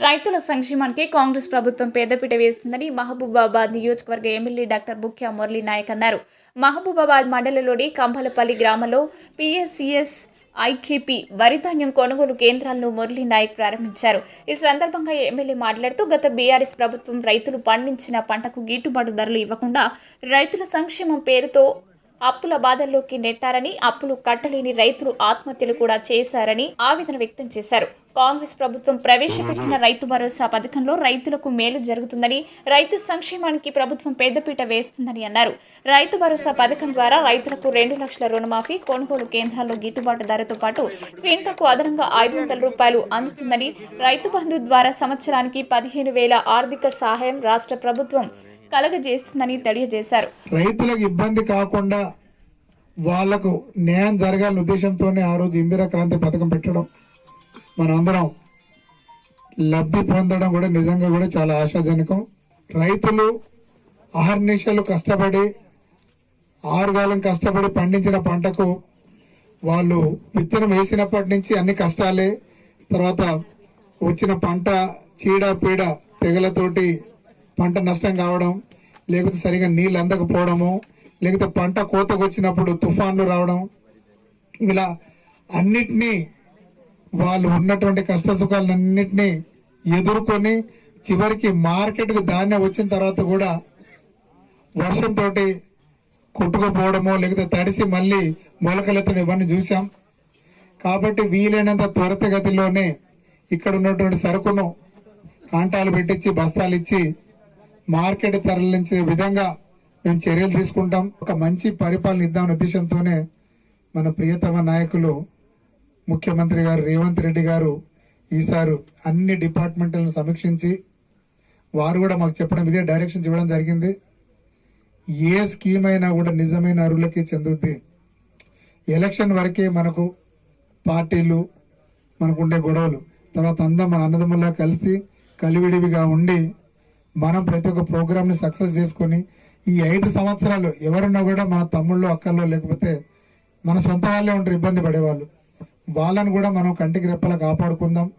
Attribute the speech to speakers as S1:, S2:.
S1: రైతుల సంక్షేమానికి కాంగ్రెస్ ప్రభుత్వం పేదపీట వేస్తుందని మహబూబాబాద్ నియోజకవర్గ ఎమ్మెల్యే డాక్టర్ ముఖ్య మురళీ నాయక్ అన్నారు. మహబూబాబాద్ మండలంలోని కంభలపల్లి గ్రామంలో పిఎస్సిఎస్ ఐకేపీ వరిధాన్యం కొనుగోలు కేంద్రాలను మురళీ నాయక్ ప్రారంభించారు. ఈ సందర్భంగా ఎమ్మెల్యే మాట్లాడుతూ గత బీఆర్ఎస్ ప్రభుత్వం రైతులు పండించిన పంటకు గిట్టుబాటు ధరలు ఇవ్వకుండా రైతుల సంక్షేమం పేరుతో అప్పుల బాధల్లోకి నెట్టారని అప్పులు కట్టలేని రైతులు ఆత్మహత్యలు కూడా చేశారని ఆవేదన వ్యక్తం చేశారు. కాంగ్రెస్ ప్రభుత్వం ప్రవేశపెట్టిన రైతు భరోసా పథకంలో రైతులకు మేలు జరుగుతుందని రైతు సంక్షేమానికి ప్రభుత్వం పెద్దపీట వేస్తుందని అన్నారు. రైతు భరోసా పథకం ద్వారా రైతులకు రెండు లక్షల రుణమాఫీ కొనుగోలు కేంద్రాల్లో గిట్టుబాటు ధరతో పాటు క్వింటకు అదనంగా ఐదు వందల రూపాయలు అందుతుందని రైతు బంధు ద్వారా సంవత్సరానికి పదిహేను వేల ఆర్థిక సహాయం రాష్ట్ర ప్రభుత్వం కలగజేస్తుందని తెలియజేశారు.
S2: రైతులకు ఇబ్బంది కాకుండా వాళ్ళకు న్యాయం జరగాలనే ఉద్దేశంతోనే ఆ రోజు ఇందిరా క్రాంతి పథకం పెట్టడం. మనందరం లబ్ధి పొందడం కూడా నిజంగా కూడా చాలా ఆశాజనకం. రైతులు అహర్నిశలు కష్టపడి ఆరుగాలం కష్టపడి పండించిన పంటకు వాళ్ళు విత్తనం వేసినప్పటి నుంచి అన్ని కష్టాలే. తర్వాత వచ్చిన పంట చీడ పీడ తెగలతోటి పంట నష్టం కావడం లేకపోతే సరిగా నీళ్ళు అందకపోవడము లేకపోతే పంట కోతకు వచ్చినప్పుడు తుఫాన్లు రావడం ఇలా అన్నిటినీ వాళ్ళు ఉన్నటువంటి కష్ట సుఖాలన్నింటినీ ఎదుర్కొని చివరికి మార్కెట్కు ధాన్యం వచ్చిన తర్వాత కూడా వర్షంతో కొట్టుకుపోవడమో లేకపోతే తడిసి మళ్ళీ మొలకలెత్తడం ఇవన్నీ చూసాం కాబట్టి వీలైనంత త్వరితగతిలోనే ఇక్కడ ఉన్నటువంటి సరుకును కాంటాలు పెట్టించి బస్తాలు ఇచ్చి మార్కెట్ తరలించే విధంగా మేము చర్యలు తీసుకుంటాం. ఒక మంచి పరిపాలన ఇద్దామనే ఉద్దేశంతోనే మన ప్రియతమ నాయకులు ముఖ్యమంత్రి గారు రేవంత్ రెడ్డి గారు ఈసారి అన్ని డిపార్ట్మెంట్లను సమీక్షించి వారు కూడా మాకు చెప్పడం ఇదే డైరెక్షన్స్ ఇవ్వడం జరిగింది. ఏ స్కీమ్ అయినా కూడా నిజమైన అరువులకి చెందుద్ది. ఎలక్షన్ వరకే మనకు పార్టీలు మనకు ఉండే గొడవలు. తర్వాత అందరం మన అన్నదమ్ముల్లా కలిసి కలివిడివిగా ఉండి మనం ప్రతి ఒక్క ప్రోగ్రామ్ని సక్సెస్ చేసుకొని ఈ ఐదు సంవత్సరాలు ఎవరున్నా కూడా మన తమ్ముళ్ళు అక్కల్లో లేకపోతే మన సొంత వాళ్ళే ఉంటారు ఇబ్బంది పడేవాళ్ళు. వాళ్ళని కూడా మనం కంటికి రెప్పలా కాపాడుకుందాం.